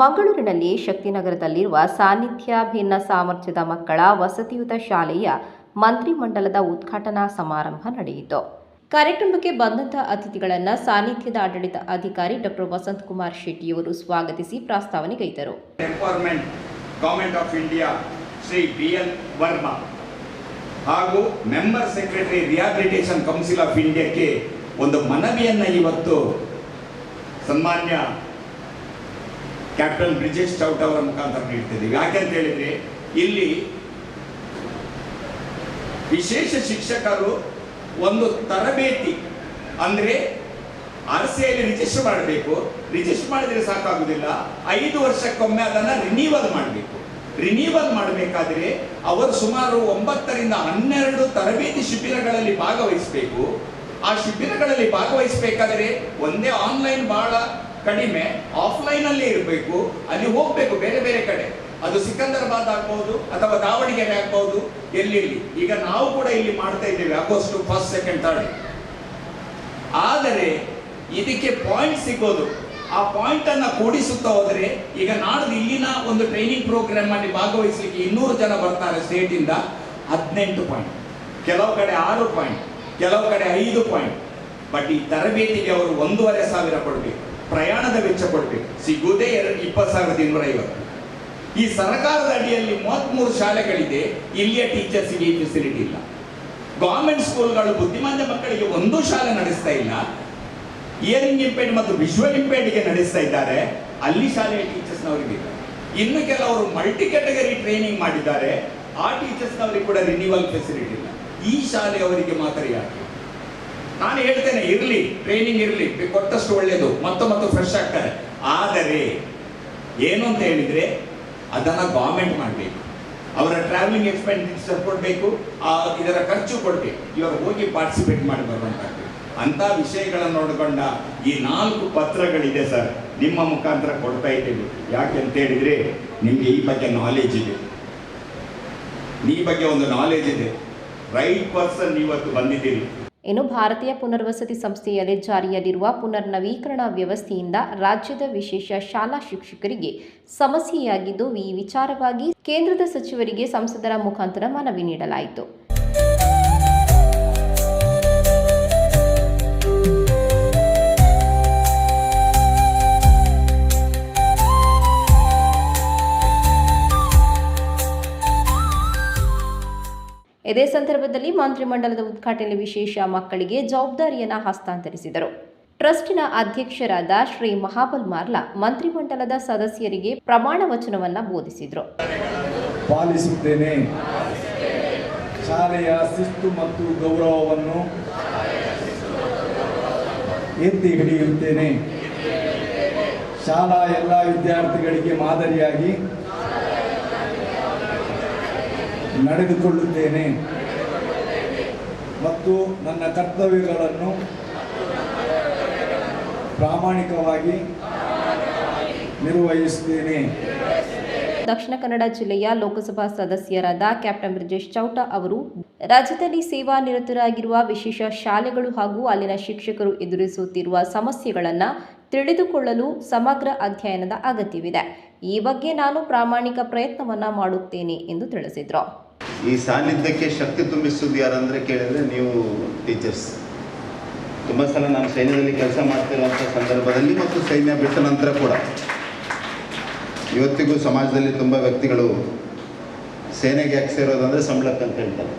ಮಂಗಳೂರಿನಲ್ಲಿ ಶಕ್ತಿನಗರದಲ್ಲಿರುವ ಸಾನ್ನಿಧ್ಯ ಭಿನ್ನ ಸಾಮರ್ಥ್ಯದ ಮಕ್ಕಳ ವಸತಿಯುತ ಶಾಲೆಯ ಮಂತ್ರಿಮಂಡಲದ ಉದ್ಘಾಟನಾ ಸಮಾರಂಭ ನಡೆಯಿತು. ಕಾರ್ಯಕ್ರಮಕ್ಕೆ ಬಂದಂತಹ ಅತಿಥಿಗಳನ್ನು ಸಾನ್ನಿಧ್ಯದ ಆಡಳಿತ ಅಧಿಕಾರಿ ಡಾಕ್ಟರ್ ವಸಂತ್ ಕುಮಾರ್ ಶೆಟ್ಟಿಯವರು ಸ್ವಾಗತಿಸಿ ಪ್ರಸ್ತಾವನೆಗೈದರು government of India Shri B L Varma ಹಾಗೂ member secretary rehabilitation council of ಇಂಡಿಯಾಕ್ಕೆ ಒಂದು ಮನವಿಯನ್ನು ಇವತ್ತು ಸನ್ಮಾನ್ಯ ಕ್ಯಾಪ್ಟನ್ ಬ್ರಿಜೆಸ್ ಚೌಟ್ ಅವರ ಮುಖಾಂತರ ನೀಡ್ತಿದ್ದೀವಿ. ಯಾಕೆಂತ ಹೇಳಿದ್ರೆ, ಇಲ್ಲಿ ವಿಶೇಷ ಶಿಕ್ಷಕರು ಒಂದು ತರಬೇತಿ, ಅಂದ್ರೆ ಅರಸೆಯಲ್ಲಿ ರಿಜಿಸ್ಟರ್ ಮಾಡಬೇಕು. ರಿಜಿಸ್ಟರ್ ಮಾಡಿದ್ರೆ ಸಾಕಾಗುದಿಲ್ಲ ಐದು ವರ್ಷಕ್ಕೊಮ್ಮೆ ಅದನ್ನ ರಿನೀವಲ್ ಮಾಡಬೇಕು. ರಿನೀವಲ್ ಮಾಡಬೇಕಾದ್ರೆ ಅವರು ಸುಮಾರು ಒಂಬತ್ತರಿಂದ ಹನ್ನೆರಡು ತರಬೇತಿ ಶಿಬಿರಗಳಲ್ಲಿ ಭಾಗವಹಿಸಬೇಕು. ಆ ಶಿಬಿರಗಳಲ್ಲಿ ಭಾಗವಹಿಸಬೇಕಾದ್ರೆ ಒಂದೇ ಆನ್ಲೈನ್ ಬಹಳ ಕಡಿಮೆ ಆಫ್ಲೈನ್ ಅಲ್ಲಿ ಇರಬೇಕು, ಅಲ್ಲಿ ಹೋಗ್ಬೇಕು ಬೇರೆ ಬೇರೆ ಕಡೆ. ಅದು ಸಿಕಂದರಾಬಾದ್ ಆಗ್ಬಹುದು ಅಥವಾ ದಾವಣಗೆರೆ ಆಗ್ಬಹುದು, ಎಲ್ಲಿ ಈಗ ನಾವು ಕೂಡ ಇಲ್ಲಿ ಮಾಡ್ತಾ ಇದ್ದೇವೆ ಆಗಸ್ಟ್ ಫಸ್ಟ್ ಸೆಕೆಂಡ್ ಥರ್ಡ್ ಆದರೆ, ಇದಕ್ಕೆ ಪಾಯಿಂಟ್ ಸಿಗೋದು. ಆ ಪಾಯಿಂಟ್ ಅನ್ನ ಕೂಡಿಸುತ್ತಾ ಹೋದ್ರೆ, ಈಗ ನಾಡ್ದು ಇಲ್ಲಿನ ಒಂದು ಟ್ರೈನಿಂಗ್ ಪ್ರೋಗ್ರಾಮ್ ಅಲ್ಲಿ ಭಾಗವಹಿಸಲಿಕ್ಕೆ ಇನ್ನೂರು ಜನ ಬರ್ತಾರೆ ಸ್ಟೇಟ್ ಇಂದ. ಹದಿನೆಂಟು ಪಾಯಿಂಟ್ ಕೆಲವು ಕಡೆ ಆರು ಪಾಯಿಂಟ್ ಕೆಲವು ಕಡೆ ಐದು ಪಾಯಿಂಟ್ ಬಟ್ ಈ ತರಬೇತಿಗೆ ಅವರು ಒಂದೂವರೆ ಸಾವಿರ ಕೊಡಬೇಕು. ಪ್ರಯಾಣದ ವೆಚ್ಚ ಕೊಡಬೇಕು ಸಿಗುವುದೇ ಎರಡು, ಇಪ್ಪತ್ತು ಸಾವಿರದ ಇನ್ನೂರ ಐವತ್ತು. ಈ ಸರ್ಕಾರದ ಅಡಿಯಲ್ಲಿ ಮೂವತ್ತ್ಮೂರು ಶಾಲೆಗಳಿದೆ, ಇಲ್ಲಿಯ ಟೀಚರ್ಸ್ಗೆ ಈ ಫೆಸಿಲಿಟಿ ಇಲ್ಲ. ಗವರ್ಮೆಂಟ್ ಸ್ಕೂಲ್ಗಳು ಬುದ್ಧಿಮಾನ ಮಕ್ಕಳಿಗೆ ಒಂದು ಶಾಲೆ ನಡೆಸ್ತಾ ಇಲ್ಲ. ಇಯರಿಂಗ್ ಇಂಪೇರ್ಡ್ ಮತ್ತು ವಿಜುವಲ್ ಇಂಪೇರ್ಡ್ಗೆ ನಡೆಸ್ತಾ ಇದ್ದಾರೆ. ಅಲ್ಲಿ ಶಾಲೆಯ ಇಲ್ಲ. ಇನ್ನು ಕೆಲವರು ಮಲ್ಟಿ ಕ್ಯಾಟಗರಿ ಟ್ರೈನಿಂಗ್ ಮಾಡಿದ್ದಾರೆ. ಆ ಟೀಚರ್ಸ್ನವರಿಗೆ ಕೂಡ ರಿನ್ಯೂವಲ್ ಫೆಸಿಲಿಟಿ ಇಲ್ಲ. ಈ ಶಾಲೆಯವರಿಗೆ ಮಾತ್ರ ಯಾಕೆ? ನಾನು ಹೇಳ್ತೇನೆ, ಇರಲಿ ಟ್ರೈನಿಂಗ್ ಇರಲಿ ಕೊಟ್ಟಷ್ಟು ಒಳ್ಳೆಯದು ಮತ್ತೆ ಮತ್ತೆ ಫ್ರೆಶ್ ಆಗ್ತಾರೆ. ಆದರೆ, ಏನು ಅಂತ ಹೇಳಿದ್ರೆ, ಅದನ್ನ ಗವರ್ಮೆಂಟ್ ಮಾಡಬೇಕು. ಅವರ ಟ್ರಾವೆಲಿಂಗ್ ಎಕ್ಸ್ಪೆಂಡಿಚರ್ ಕೊಡಬೇಕು, ಆ, ಇದರ ಖರ್ಚು ಕೊಡಬೇಕು. ಇವರು ಹೋಗಿ ಪಾರ್ಟಿಸಿಪೇಟ್ ಮಾಡಿ ಬರುವಂತಾಗಬೇಕು ಅಂತ ವಿಷಯಗಳನ್ನು ನೋಡಿಕೊಂಡ ಈ ನಾಲ್ಕು ಪತ್ರಗಳಿದೆ ಸರ್, ನಿಮ್ಮ ಮುಖಾಂತರ ಕೊಡ್ತಾ ಇದ್ದೇವೆ ಯಾಕೆ ಅಂತ ಹೇಳಿದ್ರೆ, ನಿಮಗೆ ಈ ಬಗ್ಗೆ ನಾಲೆಜ್ ಇದೆ. ಈ ಬಗ್ಗೆ ಒಂದು ನಾಲೆಜ್ ಇದೆ. ರೈಟ್ ಪರ್ಸನ್ ಇವತ್ತು ಬಂದಿದ್ದೀರಿ. ಇನ್ನು ಭಾರತೀಯ ಪುನರ್ವಸತಿ ಸಂಸ್ಥೆಯಲ್ಲಿ ಜಾರಿಯಲ್ಲಿರುವ ಪುನರ್ನವೀಕರಣ ವ್ಯವಸ್ಥೆಯಿಂದ ರಾಜ್ಯದ ವಿಶೇಷ ಶಾಲಾ ಶಿಕ್ಷಕರಿಗೆ ಸಮಸ್ಯೆಯಾಗಿದ್ದು, ಈ ವಿಚಾರವಾಗಿ ಕೇಂದ್ರದ ಸಚಿವರಿಗೆ ಸಂಸದರ ಮುಖಾಂತರ ಮನವಿ ನೀಡಲಾಯಿತು. ಇದೇ ಸಂದರ್ಭದಲ್ಲಿ ಮಂತ್ರಿಮಂಡಲದ ಉದ್ಘಾಟನೆ ವಿಶೇಷ ಮಕ್ಕಳಿಗೆ ಜವಾಬ್ದಾರಿಯನ್ನು ಹಸ್ತಾಂತರಿಸಿದರು. ಟ್ರಸ್ಟಿನ ಅಧ್ಯಕ್ಷರಾದ ಶ್ರೀ ಮಹಾಬಲ್ ಮಾರ್ಲಾ ಮಂತ್ರಿಮಂಡಲದ ಸದಸ್ಯರಿಗೆ ಪ್ರಮಾಣ ವಚನವನ್ನ ಬೋಧಿಸಿದರು. ಪಾಲಿಸುತ್ತೇನೆ. ಶಾಲೆಯ ಶಿಸ್ತು ಮತ್ತು ಗೌರವವನ್ನು ಎತ್ತಿ ಹಿಡಿಯುತ್ತೇನೆ. ಶಾಲಾ ಎಲ್ಲ ವಿದ್ಯಾರ್ಥಿಗಳಿಗೆ ಮಾದರಿಯಾಗಿ ನಡೆದುಕೊಳ್ಳುತ್ತೇನೆ. ಮತ್ತು ನನ್ನ ಕರ್ತವ್ಯಗಳನ್ನು ಪ್ರಾಮಾಣಿಕವಾಗಿ ನಿರ್ವಹಿಸುತ್ತೇನೆ. ದಕ್ಷಿಣ ಕನ್ನಡ ಜಿಲ್ಲೆಯ ಲೋಕಸಭಾ ಸದಸ್ಯರಾದ ಕ್ಯಾಪ್ಟನ್ ಬ್ರಿಜೇಶ್ ಚೌಟ ಅವರು, ರಾಜ್ಯದಲ್ಲಿ ಸೇವಾ ನಿರತರಾಗಿರುವ ವಿಶೇಷ ಶಾಲೆಗಳು ಹಾಗೂ ಅಲ್ಲಿನ ಶಿಕ್ಷಕರು ಎದುರಿಸುತ್ತಿರುವ ಸಮಸ್ಯೆಗಳನ್ನು ತಿಳಿದುಕೊಳ್ಳಲು ಸಮಗ್ರ ಅಧ್ಯಯನದ ಅಗತ್ಯವಿದೆ. ಈ ಬಗ್ಗೆ ನಾನು ಪ್ರಾಮಾಣಿಕ ಪ್ರಯತ್ನವನ್ನು ಮಾಡುತ್ತೇನೆ ಎಂದು ತಿಳಿಸಿದರು. ಈ ಸಾನ್ನಿಧ್ಯಕ್ಕೆ ಶಕ್ತಿ ತುಂಬಿಸುವುದು ಯಾರಂದರೆ ಕೇಳಿದರೆ ನೀವು ಟೀಚರ್ಸ್. ತುಂಬ ಸಲ ನಾನು ಸೈನ್ಯದಲ್ಲಿ ಕೆಲಸ ಮಾಡ್ತಿರುವಂಥ ಸಂದರ್ಭದಲ್ಲಿ ಮತ್ತು ಸೈನ್ಯ ಬಿಟ್ಟ ನಂತರ ಕೂಡ. ಇವತ್ತಿಗೂ ಸಮಾಜದಲ್ಲಿ ತುಂಬ ವ್ಯಕ್ತಿಗಳು ಸೇನೆಗೆ ಯಾಕೆ ಸೇರೋದಂದರೆ ಸಂಬಳಕ್ಕೆ ಅಂತ ಹೇಳ್ತಾರೆ.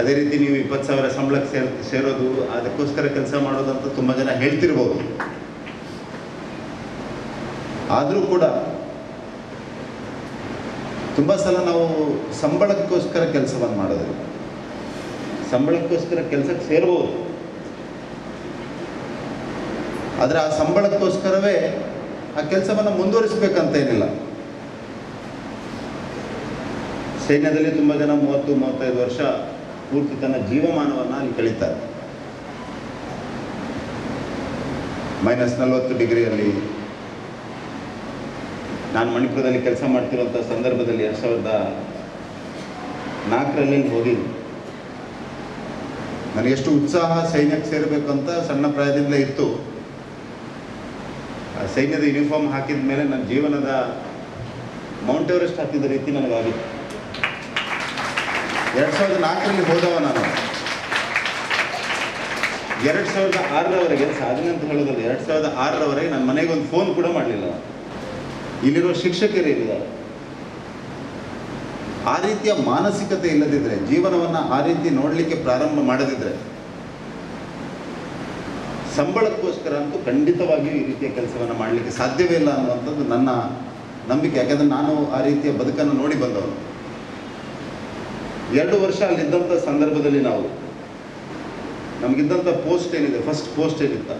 ಅದೇ ರೀತಿ ನೀವು ಇಪ್ಪತ್ತು ಸಾವಿರ ಸಂಬಳಕ್ಕೆ ಸೇರ್, ಸೇರೋದು, ಅದಕ್ಕೋಸ್ಕರ ಕೆಲಸ ಮಾಡೋದಂತ ತುಂಬ ಜನ ಹೇಳ್ತಿರ್ಬೋದು. ಆದರೂ ಕೂಡ ತುಂಬ ಸಲ ನಾವು ಸಂಬಳಕ್ಕೋಸ್ಕರ ಕೆಲಸವನ್ನು ಮಾಡೋದಿಲ್ಲ. ಸಂಬಳಕ್ಕೋಸ್ಕರ ಕೆಲಸಕ್ಕೆ ಸೇರ್ಬೋದು. ಆದರೆ ಆ ಸಂಬಳಕ್ಕೋಸ್ಕರವೇ ಆ ಕೆಲಸವನ್ನು ಮುಂದುವರಿಸಬೇಕಂತ ಏನಿಲ್ಲ. ಸೈನ್ಯದಲ್ಲಿ ತುಂಬ ಜನ ಮೂವತ್ತು, ಮೂವತ್ತೈದು ವರ್ಷ ಪೂರ್ತಿ ತನ್ನ ಜೀವಮಾನವನ್ನು ಅಲ್ಲಿ ಕಳೀತಾರೆ. ಮೈನಸ್ ನಲವತ್ತು ಡಿಗ್ರಿಯಲ್ಲಿ ನಾನು ಮಣಿಪುರದಲ್ಲಿ ಕೆಲಸ ಮಾಡ್ತಿರುವಂಥ ಸಂದರ್ಭದಲ್ಲಿ ಎರಡು ಸಾವಿರದ ನಾಲ್ಕರಲ್ಲಿ ಹೋಗಿದ್ದು. ನನಗೆಷ್ಟು ಉತ್ಸಾಹ ಸೈನ್ಯಕ್ಕೆ ಸೇರಬೇಕು ಅಂತ ಸಣ್ಣ ಪ್ರಾಯದಿಂದಲೇ ಇತ್ತು. ಆ ಸೈನ್ಯದ ಯೂನಿಫಾರ್ಮ್ ಹಾಕಿದ ಮೇಲೆ ನನ್ನ ಜೀವನದ ಮೌಂಟ್ ಎವರೆಸ್ಟ್ ಹತ್ತಿದ ರೀತಿ ನನಗಾಗಿತ್ತು ಎರಡು ಸಾವಿರದ ನಾಲ್ಕರಲ್ಲಿ ಹೋದವ ನಾನು. ಎರಡು ಸಾವಿರದ ಆರರವರೆಗೆ, ಸಾಧನೆ ಅಂತ ಹೇಳೋದಲ್ಲ ಎರಡು ಸಾವಿರದ ಆರರವರೆಗೆ ನನ್ನ ಮನೆಗೆ ಒಂದು ಫೋನ್ ಕೂಡ ಮಾಡಲಿಲ್ಲ. ಇಲ್ಲಿರೋ ಶಿಕ್ಷಕರಿಲ್ಲ ಆ ರೀತಿಯ ಮಾನಸಿಕತೆ ಇಲ್ಲದಿದ್ದರೆ ಜೀವನವನ್ನು ಆ ರೀತಿ ನೋಡಲಿಕ್ಕೆ ಪ್ರಾರಂಭ ಮಾಡದಿದ್ದರೆ ಸಂಬಳಕ್ಕೋಸ್ಕರ ಅಂತೂ ಖಂಡಿತವಾಗಿಯೂ ಈ ರೀತಿಯ ಕೆಲಸವನ್ನು ಮಾಡಲಿಕ್ಕೆ ಸಾಧ್ಯವೇ ಇಲ್ಲ ಅನ್ನುವಂಥದ್ದು ನನ್ನ ನಂಬಿಕೆ. ಯಾಕಂದ್ರೆ ನಾನು ಆ ರೀತಿಯ ಬದುಕನ್ನು ನೋಡಿ ಬಂದವನು. ಎರಡು ವರ್ಷ ಅಲ್ಲಿದ್ದಂಥ ಸಂದರ್ಭದಲ್ಲಿ ನಾವು, ನಮಗಿದ್ದಂಥ ಪೋಸ್ಟ್ ಏನಿದೆ ಫಸ್ಟ್ ಪೋಸ್ಟ್ ಏನಿತ್ತ?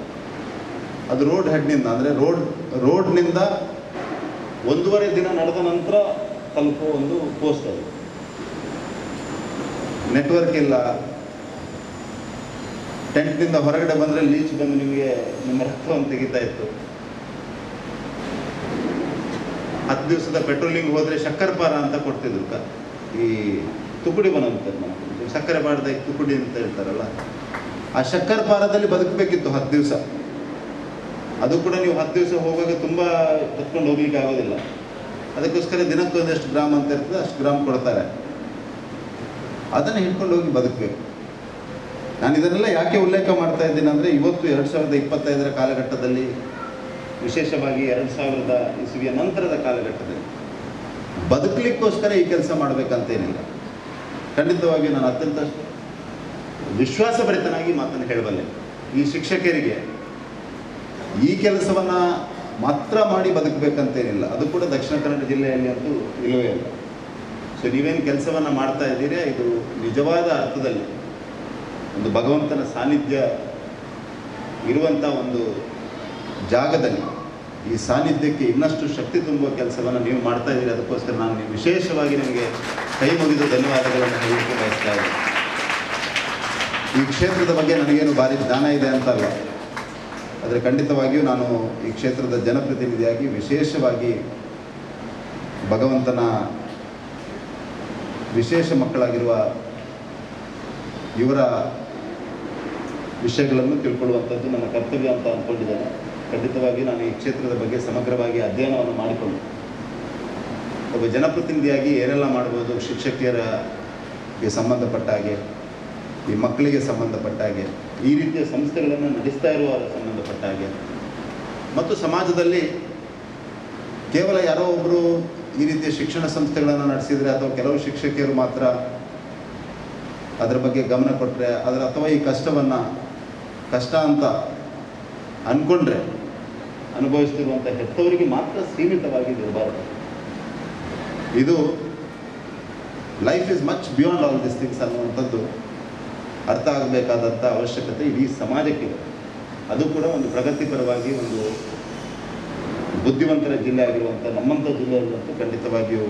ಅದು ರೋಡ್ ಹೆಡ್ನಿಂದ ಅಂದರೆ ರೋಡ್ ರೋಡ್ನಿಂದ ಒಂದೂವರೆ ದಿನ ನಡೆದ ನಂತರ ತಲುಪುವ ಒಂದು ಪೋಸ್ಟ್ ಅದು. ನೆಟ್ವರ್ಕ್ ಇಲ್ಲ. ಟೆಂಟ್ನಿಂದ ಹೊರಗಡೆ ಬಂದರೆ ಲೀಚ್ ಬಂದು ನಿಮಗೆ ನಿಮ್ಮ ರಕ್ತವನ್ನು ತೆಗಿತಾ ಇತ್ತು. ಹತ್ತು ದಿವಸದ ಪೆಟ್ರೋಲಿಂಗ್ ಹೋದರೆ ಸಕ್ಕರೆಪಾರ ಅಂತ ಕೊಡ್ತಿದ್ರು ಕ ಈ ತುಕುಡಿ ಬನ ಅಂತ ಸಕ್ಕರೆ ಬಾಡ್ದಾಗಿ ತುಕುಡಿ ಅಂತ ಹೇಳ್ತಾರಲ್ಲ, ಆ ಸಕ್ಕರೆಪಾರದಲ್ಲಿ ಬದುಕಬೇಕಿತ್ತು ಹತ್ತು ದಿವಸ. ಅದು ಕೂಡ ನೀವು ಹತ್ತು ದಿವಸ ಹೋಗುವಾಗ ತುಂಬ ಹೊತ್ಕೊಂಡು ಹೋಗ್ಲಿಕ್ಕೆ ಆಗೋದಿಲ್ಲ. ಅದಕ್ಕೋಸ್ಕರ ದಿನಕ್ಕೆ ಒಂದಷ್ಟು ಗ್ರಾಮ್ ಅಂತ ಇರ್ತದೆ, ಅಷ್ಟು ಗ್ರಾಮ್ ಕೊಡ್ತಾರೆ. ಅದನ್ನು ಹಿಡ್ಕೊಂಡು ಹೋಗಿ ಬದುಕಬೇಕು. ನಾನು ಇದನ್ನೆಲ್ಲ ಯಾಕೆ ಉಲ್ಲೇಖ ಮಾಡ್ತಾ ಇದ್ದೀನಿ ಅಂದರೆ, ಇವತ್ತು ಎರಡು ಸಾವಿರದ ಇಪ್ಪತ್ತೈದರ ಕಾಲಘಟ್ಟದಲ್ಲಿ, ವಿಶೇಷವಾಗಿ ಎರಡು ಸಾವಿರದ ಇಸುವಿಯ ನಂತರದ ಕಾಲಘಟ್ಟದಲ್ಲಿ, ಬದುಕಲಿಕ್ಕೋಸ್ಕರ ಈ ಕೆಲಸ ಮಾಡಬೇಕಂತೇನಿಲ್ಲ. ಖಂಡಿತವಾಗಿ ನಾನು ಅತ್ಯಂತ ವಿಶ್ವಾಸಭರಿತನಾಗಿ ಮಾತನ್ನು ಹೇಳಬಲ್ಲೆ. ಈ ಶಿಕ್ಷಕರಿಗೆ ಈ ಕೆಲಸವನ್ನು ಮಾತ್ರ ಮಾಡಿ ಬದುಕಬೇಕಂತೇನಿಲ್ಲ. ಅದು ಕೂಡ ದಕ್ಷಿಣ ಕನ್ನಡ ಜಿಲ್ಲೆಯಲ್ಲಿ ಅಂತೂ ಇಲ್ಲವೇ ಇಲ್ಲ. ಸೊ ನೀವೇನು ಕೆಲಸವನ್ನು ಮಾಡ್ತಾ ಇದ್ದೀರಿ, ಇದು ನಿಜವಾದ ಅರ್ಥದಲ್ಲಿ ಒಂದು ಭಗವಂತನ ಸಾನ್ನಿಧ್ಯ ಇರುವಂಥ ಒಂದು ಜಾಗದಲ್ಲಿ ಈ ಸಾನ್ನಿಧ್ಯಕ್ಕೆ ಇನ್ನಷ್ಟು ಶಕ್ತಿ ತುಂಬುವ ಕೆಲಸವನ್ನು ನೀವು ಮಾಡ್ತಾ ಇದ್ದೀರಿ, ಅದಕ್ಕೋಸ್ಕರ ನಾನು ನೀವು ವಿಶೇಷವಾಗಿ ನಿಮಗೆ ಕೈ ಮುಗಿದು ಧನ್ಯವಾದಗಳನ್ನು ಹೇಳಲಿಕ್ಕೆ ಬಯಸ್ತಾ ಇದ್ದೀನಿ. ಈ ಕ್ಷೇತ್ರದ ಬಗ್ಗೆ ನನಗೇನು ಭಾರಿ ಜ್ಞಾನ ಇದೆ ಅಂತಲ್ಲ. ಆದರೆ ಖಂಡಿತವಾಗಿಯೂ ನಾನು ಈ ಕ್ಷೇತ್ರದ ಜನಪ್ರತಿನಿಧಿಯಾಗಿ ವಿಶೇಷವಾಗಿ ಭಗವಂತನ ವಿಶೇಷ ಮಕ್ಕಳಾಗಿರುವ ಇವರ ವಿಷಯಗಳನ್ನು ತಿಳ್ಕೊಳ್ಳುವಂಥದ್ದು ನನ್ನ ಕರ್ತವ್ಯ ಅಂತ ಅಂದ್ಕೊಂಡಿದ್ದೇನೆ ಖಂಡಿತವಾಗಿ ನಾನು ಈ ಕ್ಷೇತ್ರದ ಬಗ್ಗೆ ಸಮಗ್ರವಾಗಿ ಅಧ್ಯಯನವನ್ನು ಮಾಡಿಕೊಂಡು ಒಬ್ಬ ಜನಪ್ರತಿನಿಧಿಯಾಗಿ ಏನೆಲ್ಲ ಮಾಡ್ಬೋದು ಶಿಕ್ಷಕಿಯರಿಗೆ ಸಂಬಂಧಪಟ್ಟ ಹಾಗೆ, ಈ ಮಕ್ಕಳಿಗೆ ಸಂಬಂಧಪಟ್ಟ ಹಾಗೆ ಈ ರೀತಿಯ ಸಂಸ್ಥೆಗಳನ್ನು ನಡೆಸ್ತಾ ಇರುವ ಸಂಬಂಧಪಟ್ಟ ಹಾಗೆ ಮತ್ತು ಸಮಾಜದಲ್ಲಿ ಕೇವಲ ಯಾರೋ ಒಬ್ಬರು ಈ ರೀತಿಯ ಶಿಕ್ಷಣ ಸಂಸ್ಥೆಗಳನ್ನು ನಡೆಸಿದರೆ ಅಥವಾ ಕೆಲವು ಶಿಕ್ಷಕಿಯರು ಮಾತ್ರ ಅದರ ಬಗ್ಗೆ ಗಮನ ಕೊಟ್ಟರೆ ಅದರ ಅಥವಾ ಈ ಕಷ್ಟವನ್ನು, ಕಷ್ಟ ಅಂತ ಅಂದ್ಕೊಂಡ್ರೆ ಅನುಭವಿಸ್ತಿರುವಂಥ ಹೆತ್ತವರಿಗೆ ಮಾತ್ರ ಸೀಮಿತವಾಗಿ ಇರಬಾರ್ದು. ಇದು life is much beyond all this things ಅನ್ನುವಂಥದ್ದು ಅರ್ಥ ಆಗಬೇಕಾದಂಥ ಅವಶ್ಯಕತೆ ಇಡೀ ಸಮಾಜಕ್ಕಿದೆ ಅದು ಕೂಡ ಒಂದು ಪ್ರಗತಿಪರವಾಗಿ ಒಂದು ಬುದ್ಧಿವಂತರ ಜಿಲ್ಲೆ ಆಗಿರುವಂಥ, ನಮ್ಮಂಥ ಜಿಲ್ಲೆಯಲ್ಲಂತೂ ಖಂಡಿತವಾಗಿಯೂ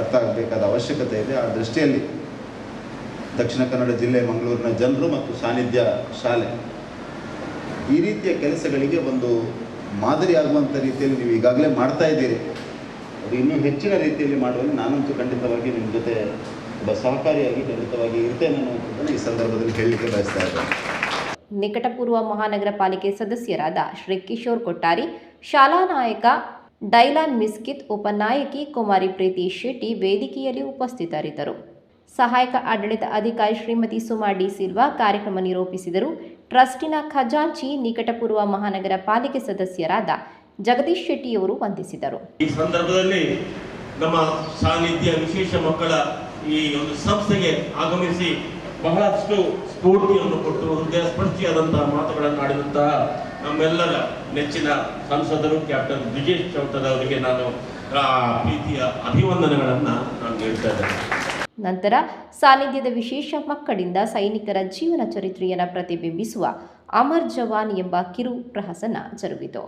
ಅರ್ಥ ಆಗಬೇಕಾದ ಅವಶ್ಯಕತೆ ಇದೆ. ಆ ದೃಷ್ಟಿಯಲ್ಲಿ ದಕ್ಷಿಣ ಕನ್ನಡ ಜಿಲ್ಲೆ, ಮಂಗಳೂರಿನ ಜನರು ಮತ್ತು ಸಾನ್ನಿಧ್ಯ ಶಾಲೆ, ಈ ರೀತಿಯ ಕೆಲಸಗಳಿಗೆ ಒಂದು ಮಾದರಿ ಆಗುವಂಥ ರೀತಿಯಲ್ಲಿ ನೀವು ಈಗಾಗಲೇ ಮಾಡ್ತಾ ಇದ್ದೀರಿ. ಅದು ಇನ್ನೂ ಹೆಚ್ಚಿನ ರೀತಿಯಲ್ಲಿ ಮಾಡುವಲ್ಲಿ ನಾನಂತೂ ಖಂಡಿತವಾಗಿ ನಿಮ್ಮ ಜೊತೆ ಒಬ್ಬ ಸಹಕಾರಿಯಾಗಿ ಖಂಡಿತವಾಗಿ ಇರ್ತೇನೆ ಅನ್ನುವಂಥದ್ದನ್ನು ಈ ಸಂದರ್ಭದಲ್ಲಿ ಹೇಳಲಿಕ್ಕೆ ಬಯಸ್ತಾ ಇದ್ದೇನೆ. ನಿಕಟಪೂರ್ವ ಮಹಾನಗರ ಪಾಲಿಕೆ ಸದಸ್ಯರಾದ ಶ್ರೀ ಕಿಶೋರ್ ಕೊಟ್ಟಾರಿ ಶಾಲಾ ನಾಯಕ ಡೈಲಾನ್ ಮಿಸ್ಕಿತ್ ಉಪನಾಯಕಿ ಕುಮಾರಿ ಪ್ರೀತಿ ಶೆಟ್ಟಿ ವೇದಿಕೆಯಲ್ಲಿ ಉಪಸ್ಥಿತರಿದ್ದರು. ಸಹಾಯಕ ಆಡಳಿತ ಅಧಿಕಾರಿ ಶ್ರೀಮತಿ ಸುಮಾ ಡಿ ಸಿಲ್ವಾ ಕಾರ್ಯಕ್ರಮ ನಿರೂಪಿಸಿದರು. ಟ್ರಸ್ಟಿನ ಖಜಾಂಚಿ ನಿಕಟಪೂರ್ವ ಮಹಾನಗರ ಪಾಲಿಕೆ ಸದಸ್ಯರಾದ ಜಗದೀಶ್ ಶೆಟ್ಟಿಯವರು ವಂದಿಸಿದರು. ಈ ಸಂದರ್ಭದಲ್ಲಿ ನಮ್ಮ ಸಾನ್ನಿಧ್ಯ ವಿಶೇಷ ಮಕ್ಕಳ ಈ ಒಂದು ಸಂಸ್ಥೆಗೆ ಆಗಮಿಸಿ ಬಹಳಷ್ಟು ಸ್ಫೂರ್ತಿಯನ್ನು ಕೊಟ್ಟು ಹೃದಯ ಸ್ಪರ್ಶಿಯಾದಂತಹ ಮಾತುಗಳನ್ನು ಆಡಿದಂತಹ ನಮ್ಮೆಲ್ಲರ ನೆಚ್ಚಿನ ಸಂಸದರು ಕ್ಯಾಪ್ಟನ್ ಬ್ರಿಜೇಶ್ ಚೌಟರ್ ಅವರಿಗೆ ನಾನು ಪ್ರೀತಿಯ ಅಭಿವಂದನೆಗಳನ್ನು ನಾನು ನೀಡ್ತಾ ಇದ್ದೇನೆ. ನಂತರ ಸಾನ್ನಿಧ್ಯದ ವಿಶೇಷ ಮಕ್ಕಳಿಂದ ಸೈನಿಕರ ಜೀವನ ಚರಿತ್ರೆಯನ್ನು ಪ್ರತಿಬಿಂಬಿಸುವ ಅಮರ್ ಜವಾನ್ ಎಂಬ ಕಿರು ಪ್ರಹಸನ ಜರುಗಿತು.